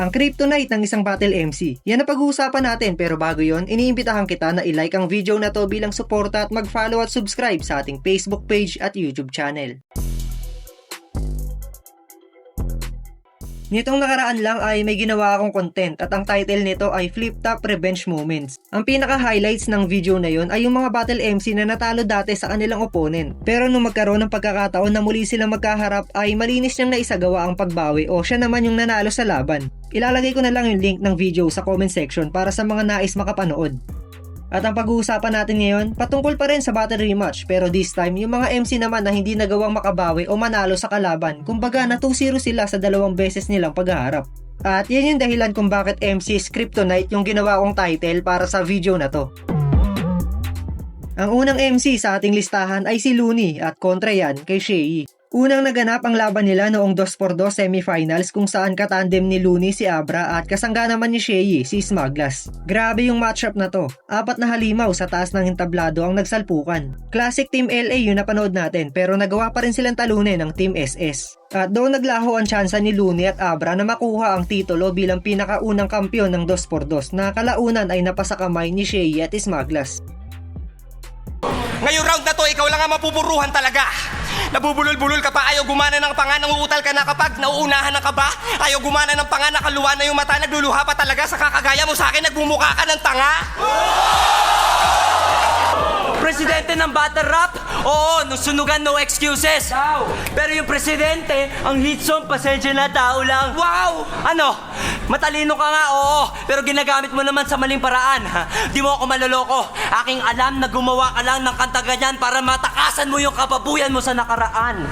ang kryptonite ng isang battle MC. Yan ang pag-uusapan natin pero bago yon, iniimbitahan kita na i-like ang video na to bilang suporta at mag-follow at subscribe sa ating Facebook page at YouTube channel. Nitong nakaraan lang ay may ginawa akong content at ang title nito ay Flip Top Revenge Moments. Ang pinaka-highlights ng video na yon ay yung mga battle MC na natalo dati sa kanilang opponent. Pero nung magkaroon ng pagkakataon na muli silang magkaharap ay malinis niyang naisagawa ang pagbawi o siya naman yung nanalo sa laban. Ilalagay ko na lang yung link ng video sa comment section para sa mga nais makapanood. At ang pag-uusapan natin ngayon, patungkol pa rin sa battle rematch pero this time yung mga MC naman na hindi nagawang makabawi o manalo sa kalaban, kumbaga na 2-0 sila sa dalawang beses nilang paghaharap. At yan yung dahilan kung bakit MC Kryptonite yung ginawa kong title para sa video na to. Ang unang MC sa ating listahan ay si Looney at kontra yan kay Shea. Unang naganap ang laban nila noong 2x2 semifinals kung saan katandem ni Looney si Abra at kasangga naman ni Shea si Smaglas. Grabe yung matchup na to. Apat na halimaw sa taas ng entablado ang nagsalpukan. Classic Team LA yung napanood natin pero nagawa pa rin silang talunin ng Team SS. At doon naglaho ang tsansa ni Looney at Abra na makuha ang titulo bilang pinakaunang kampyon ng 2x2 na kalaunan ay napasa kamay ni Shea at Smaglas. Ngayong round na to, ikaw lang ang mapupuruhan talaga. Nabubulol-bulol ka pa, ayaw gumana ng panga, nanguutal ka na kapag nauunahan ng kaba. Ayaw gumana ng panga, nakaluwa na yung mata, nagluluha pa talaga sa kakagaya mo sa akin, nagmumukha ka ng tanga. Presidente ng battle rap? Oo, nung sunugan, no excuses. Pero yung presidente, ang hit song, pasensya na, tao lang. Wow! Ano? Matalino ka nga, oo. Pero ginagamit mo naman sa maling paraan. Ha? Di mo ako maloloko. Aking alam na gumawa ka lang ng kanta ganyan para matakasan mo yung kababuyan mo sa nakaraan.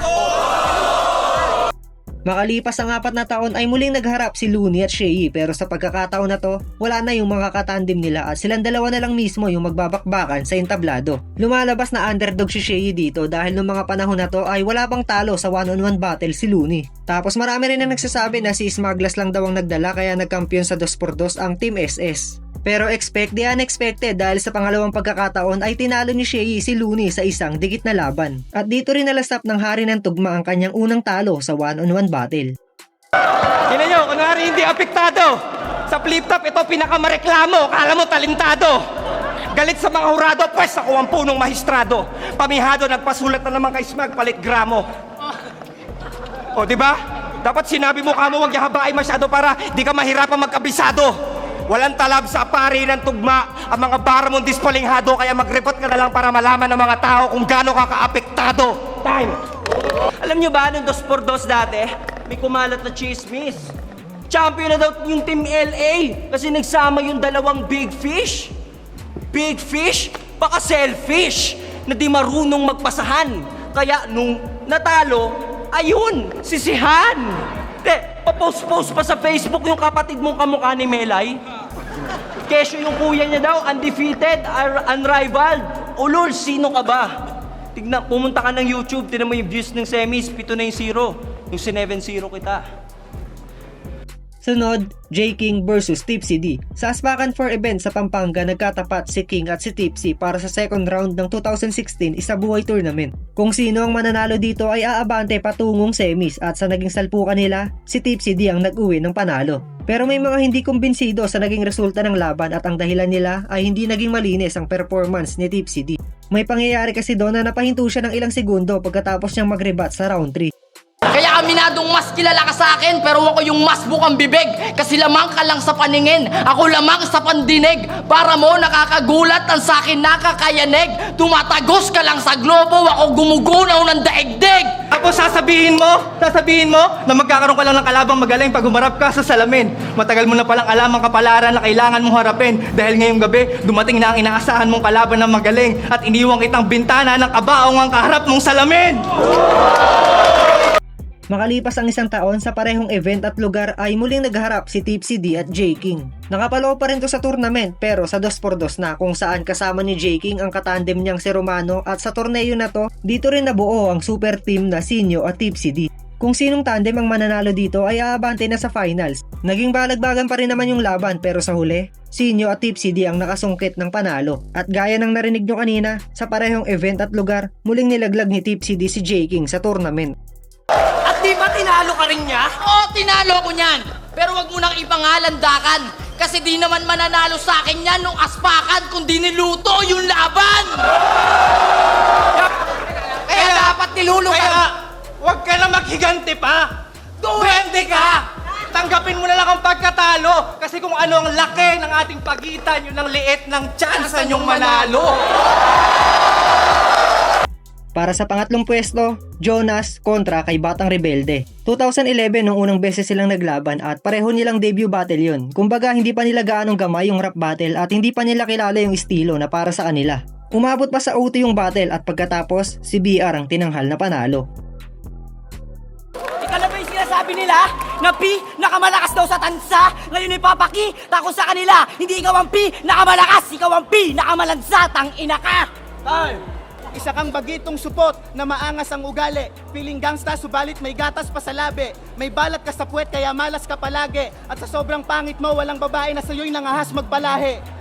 Makalipas ang apat na taon ay muling nagharap si Looney at Shea pero sa pagkakataon na to, wala na yung mga katandim nila at silang dalawa na lang mismo yung magbabakbakan sa entablado. Lumalabas na underdog si Shea dito dahil noong mga panahon na to ay wala pang talo sa one-on-one battle si Looney. Tapos marami rin na nagsasabi na si Smaglas lang daw ang nagdala kaya nagkampiyon sa 2x2 ang Team SS. Pero expect the unexpected dahil sa pangalawang pagkakataon ay tinalo ni Shea si Looney sa isang dikit na laban. At dito rin nalasap ng hari ng tugma ang kanyang unang talo sa one-on-one battle. Tingnan nyo, kunwari hindi apektado. Sa flip top, ito pinakamareklamo. Kala mo talentado. Galit sa mga hurado, pwes ako ang punong mahistrado. Pamihado, nagpasulat na naman kay Smag, palit gramo. O, di ba? Dapat sinabi mo kamo, huwag yahabain masyado para di ka mahirapan magkabisado. Walang talab sa pari ng tugma ang mga bara mong dispalinghado kaya mag-report ka na lang para malaman ng mga tao kung gaano ka kaapektado. Time! Alam nyo ba, nung dos por dos dati, may kumalat na chismis. Champion na daw yung Team LA kasi nagsama yung dalawang big fish. Big fish? Baka selfish na di marunong magpasahan. Kaya nung natalo, ayun, sisihan. Te, papost-post pa sa Facebook yung kapatid mong kamukha ni Melay. Kesyo yung kuya niya daw, undefeated, unrivaled. Ulol, sino ka ba? Tignan, pumunta ka ng YouTube, tignan mo yung views ng semis, pito na yung zero. Yung 7-0 kita. Sunod, J. King versus Tipsy D. Sa Aspacan 4 event sa Pampanga, nagkatapat si King at si Tipsy para sa second round ng 2016 isa buhay tournament. Kung sino ang mananalo dito ay aabante patungong semis at sa naging salpukan nila, si Tipsy D ang nag-uwi ng panalo. Pero may mga hindi kumbinsido sa naging resulta ng laban at ang dahilan nila ay hindi naging malinis ang performance ni Tipsy D. May pangyayari kasi doon na napahinto siya ng ilang segundo pagkatapos niyang mag-rebat sa round 3. Aminadong mas kilala ka sa akin pero ako yung mas bukang bibig. Kasi lamang ka lang sa paningin. Ako lamang sa pandinig. Para mo nakakagulat ang sa akin nakakayanig. Tumatagos ka lang sa globo ako gumugunaw ng daigdig. Tapos sasabihin mo, sasabihin mo na magkakaroon ka lang ng kalabang magaling pag humarap ka sa salamin. Matagal mo na palang alam ang kapalaran na kailangan mong harapin. Dahil ngayong gabi dumating na ang inaasahan mong kalaban ng magaling at iniwang kitang bintana ng kabaong ang kaharap mong salamin. Makalipas ang isang taon sa parehong event at lugar ay muling nagharap si Tipsy D at J. King. Nakapaloob pa rin to sa tournament pero sa 2x2 na kung saan kasama ni J. King ang katandem niyang si Romano at sa torneo na to, dito rin nabuo ang super team na Sinyo at Tipsy D. Kung sinong tandem ang mananalo dito ay aabante na sa finals. Naging balagbagan pa rin naman yung laban pero sa huli, Sinyo at Tipsy D ang nakasungkit ng panalo. At gaya ng narinig nyo kanina, sa parehong event at lugar, muling nilaglag ni Tipsy D si J. King sa tournament. Di tinalo ka rin niya? Oo, tinalo ko niyan Pero wag mo nang ipangalandakan. Kasi di naman mananalo sa akin yan nung aspakan kundi niluto yung laban! Kaya dapat nilulukan. Kaya, huwag ka na maghiganti pa. Duwende ka! Tanggapin mo na lang ang pagkatalo kasi kung ano ang laki ng ating pagitan, yun ang liit ng chance nyong manalo. Para sa pangatlong pwesto, Jonas kontra kay Batang Rebelde. 2011 nung unang beses silang naglaban at pareho nilang debut battle yun. Kumbaga hindi pa nila gaanong gamay yung rap battle at hindi pa nila kilala yung estilo na para sa kanila. Umabot pa sa OT yung battle at pagkatapos, si BR ang tinanghal na panalo. Ikaw na ba yung sinasabi nila? Na P, nakamalakas daw sa tansa. Ngayon ipapaki, tako sa kanila. Hindi ikaw ang P, nakamalakas. Ikaw ang P, nakamalansa. Tang ina ka. Tay, isa kang bagitong supot na maangas ang ugali. Piling gangsta subalit may gatas pa sa labi. May balat ka sa puwet kaya malas ka palagi. At sa sobrang pangit mo, walang babae na sa'yo'y nangahas magpalahi.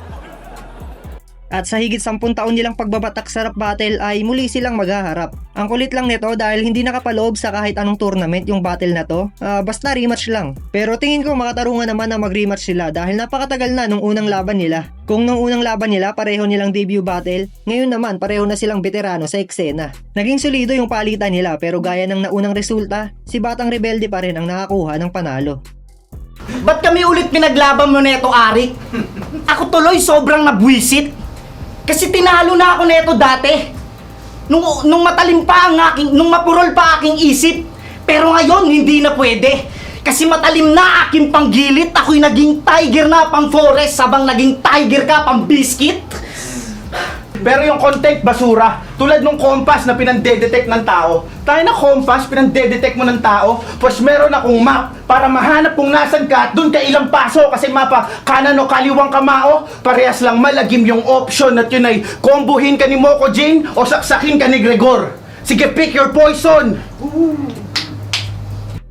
At sa higit 10 taon nilang pagbabatak sa rap battle ay muli silang maghaharap. Ang kulit lang nito dahil hindi nakapaloob sa kahit anong tournament yung battle na to, ah, basta rematch lang. Pero tingin ko makatarungan naman na mag-rematch sila dahil napakatagal na nung unang laban nila. Kung nung unang laban nila pareho nilang debut battle, ngayon naman pareho na silang veterano sa eksena. Naging solido yung palitan nila pero gaya ng naunang resulta, si Batang Rebelde pa rin ang nakakuha ng panalo. Ba't kami ulit pinaglaban mo neto, Arik? Ako tuloy sobrang nabwisit. Kasi tinalo na ako neto dati. Nung, nung matalim pa ang aking, nung mapurol pa aking isip. Pero ngayon, hindi na pwede. Kasi matalim na aking panggilit. Ako'y naging tiger na pang forest sabang naging tiger ka pang biscuit. Pero yung content basura, tulad nung compass na pinandedetect ng tao, tayo na compass, pinandedetect mo ng tao, pues meron akong map para mahanap kung nasan ka at dun ka ilang paso kasi mapa kanan o kaliwang kamao, parehas lang malagim yung option at yun ay kombuhin ka ni Moko Jane o saksakin ka ni Gregor. Sige, pick your poison!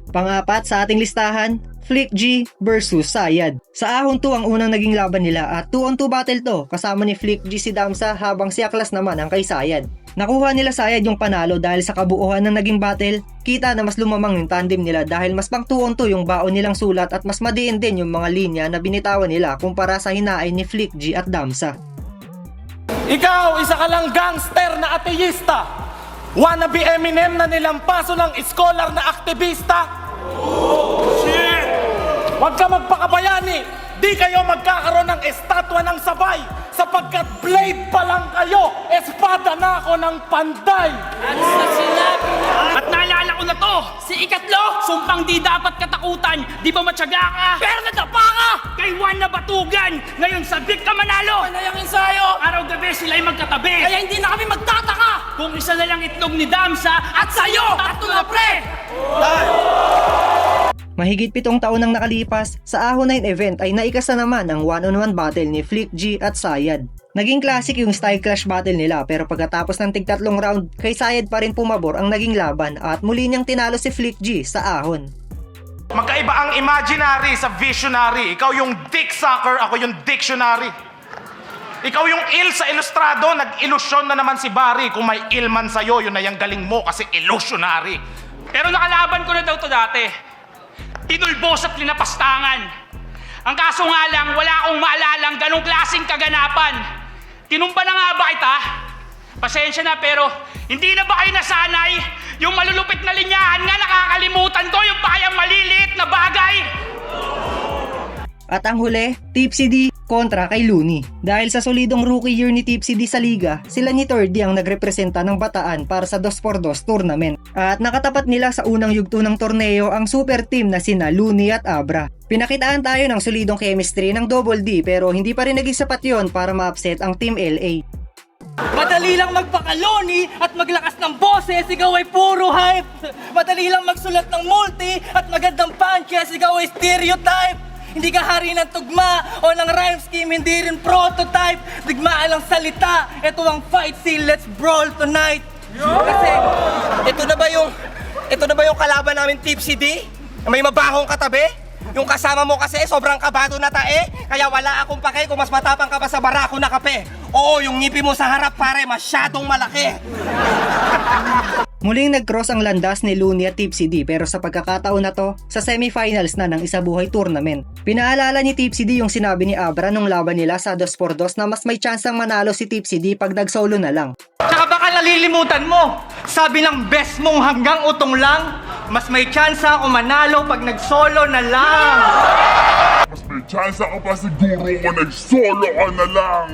Pangapat sa ating listahan, Flick G versus Sayad. Sa Ahon 2 ang unang naging laban nila at 2 on 2 battle to kasama ni Flick G si Damsa habang si Aklas naman ang kay Sayad. Nakuha nila Sayad yung panalo dahil sa kabuuan ng naging battle, kita na mas lumamang yung tandem nila dahil mas pang 2 on 2 yung baon nilang sulat at mas madiin din yung mga linya na binitawan nila kumpara sa hinain ni Flick G at Damsa. Ikaw, isa ka lang gangster na ateista. Wannabe Eminem na nilampaso ng scholar na aktivista. Shit! Huwag ka magpakabayani. Di kayo magkakaroon ng estatwa ng sabay sapagkat blade pa lang kayo, espada na ako ng panday. At sa sinabi niya, at naalala ko na to, si Ikatlo, sumpang di dapat katakutan, di ba matyaga ka? Pero nadapa ka! Kay Juan na batugan, ngayon sabik ka manalo! Panayang ensayo! Araw-gabi sila'y magkatabi, kaya hindi na kami magtataka! Kung isa na lang itlog ni Damsa, at sa'yo, tatlo na pre! Mahigit pitong taon nang nakalipas, sa Ahon 9 event ay naikasa naman ang one-on-one battle ni Flick G at Sayad. Naging classic yung style clash battle nila pero pagkatapos ng tigtatlong round, kay Sayad pa rin pumabor ang naging laban at muli niyang tinalo si Flick G sa Ahon. Magkaiba ang imaginary sa visionary. Ikaw yung dick sucker, ako yung dictionary. Ikaw yung ill sa ilustrado, nag-ilusyon na naman si Barry. Kung may ill man sa'yo, yun na yung galing mo kasi illusionary. Pero nakalaban ko na daw to dati. Tinulbos at linapastangan. Ang kaso nga lang, wala akong maalalang ganong klaseng kaganapan. Tinumba na nga ba kita? Pasensya na pero hindi na ba kayo nasanay? Yung malulupit na linyahan nga nakakalimutan ko yung bayang maliliit na bagay. At ang huli, Tipsy D kontra kay Looney. Dahil sa solidong rookie year ni Tipsy D sa liga, sila ni Tordy ang nagrepresenta ng bataan para sa 2x2 tournament. At nakatapat nila sa unang yugto ng torneo ang super team na sina Looney at Abra. Pinakitaan tayo ng solidong chemistry ng Double D pero hindi pa rin naging sapat yon para ma-upset ang Team LA. Madali lang magpakaloni at maglakas ng boses, ikaw ay puro hype. Madali lang magsulat ng multi at magandang punches, ikaw ay stereotype. Hindi ka hari ng tugma o ng rhyme scheme, hindi rin prototype. Digmaan lang salita, ito ang fight scene, let's brawl tonight. Kasi, ito na ba yung, ito na ba yung kalaban namin Tipsy D? May mabahong katabi? Yung kasama mo kasi sobrang kabado na tae, kaya wala akong pake kung mas matapang ka pa sa barako na kape. Oo, yung ngipi mo sa harap pare, masyadong malaki. Muling nag-cross ang landas ni Looney at Tipsy D pero sa pagkakataon na to, sa semifinals na ng Isabuhay Tournament. Pinaalala ni Tipsy D yung sinabi ni Abra nung laban nila sa 2x2 na mas may tsansang manalo si Tipsy D pag nag-solo na lang. Tsaka baka nalilimutan mo, sabi ng best mong hanggang utong lang, mas may chance ako manalo pag nag-solo na lang. Mas may chance ako pa siguro kung nag-solo ka na lang.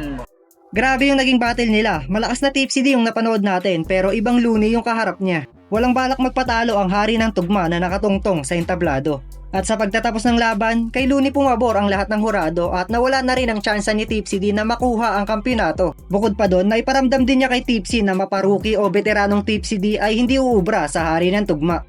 Grabe yung naging battle nila. Malakas na Tipsy D yung napanood natin pero ibang Looney yung kaharap niya. Walang balak magpatalo ang hari ng tugma na nakatungtong sa entablado. At sa pagtatapos ng laban, kay Looney pumabor ang lahat ng hurado at nawala na rin ang tsansa ni Tipsy D na makuha ang kampyonato. Bukod pa doon, naiparamdam din niya kay Tipsy na maparuki o veteranong Tipsy D ay hindi uubra sa hari ng tugma.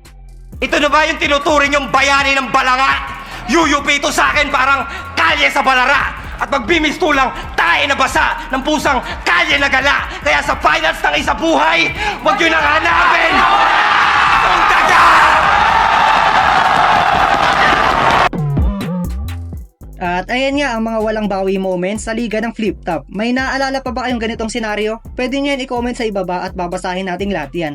Ito na ba yung tinuturing yung bayani ng balanga? Yuyupi ito sa akin parang kalye sa balara. At magbimistulang tayo na basa ng pusang kalye na gala. Kaya sa finals ng isa buhay, huwag yun ang hanapin! At ayan nga ang mga walang bawi moments sa liga ng flip top. May naalala pa ba kayong ganitong senaryo? Pwede nyo yan i-comment sa ibaba at babasahin natin lahat yan.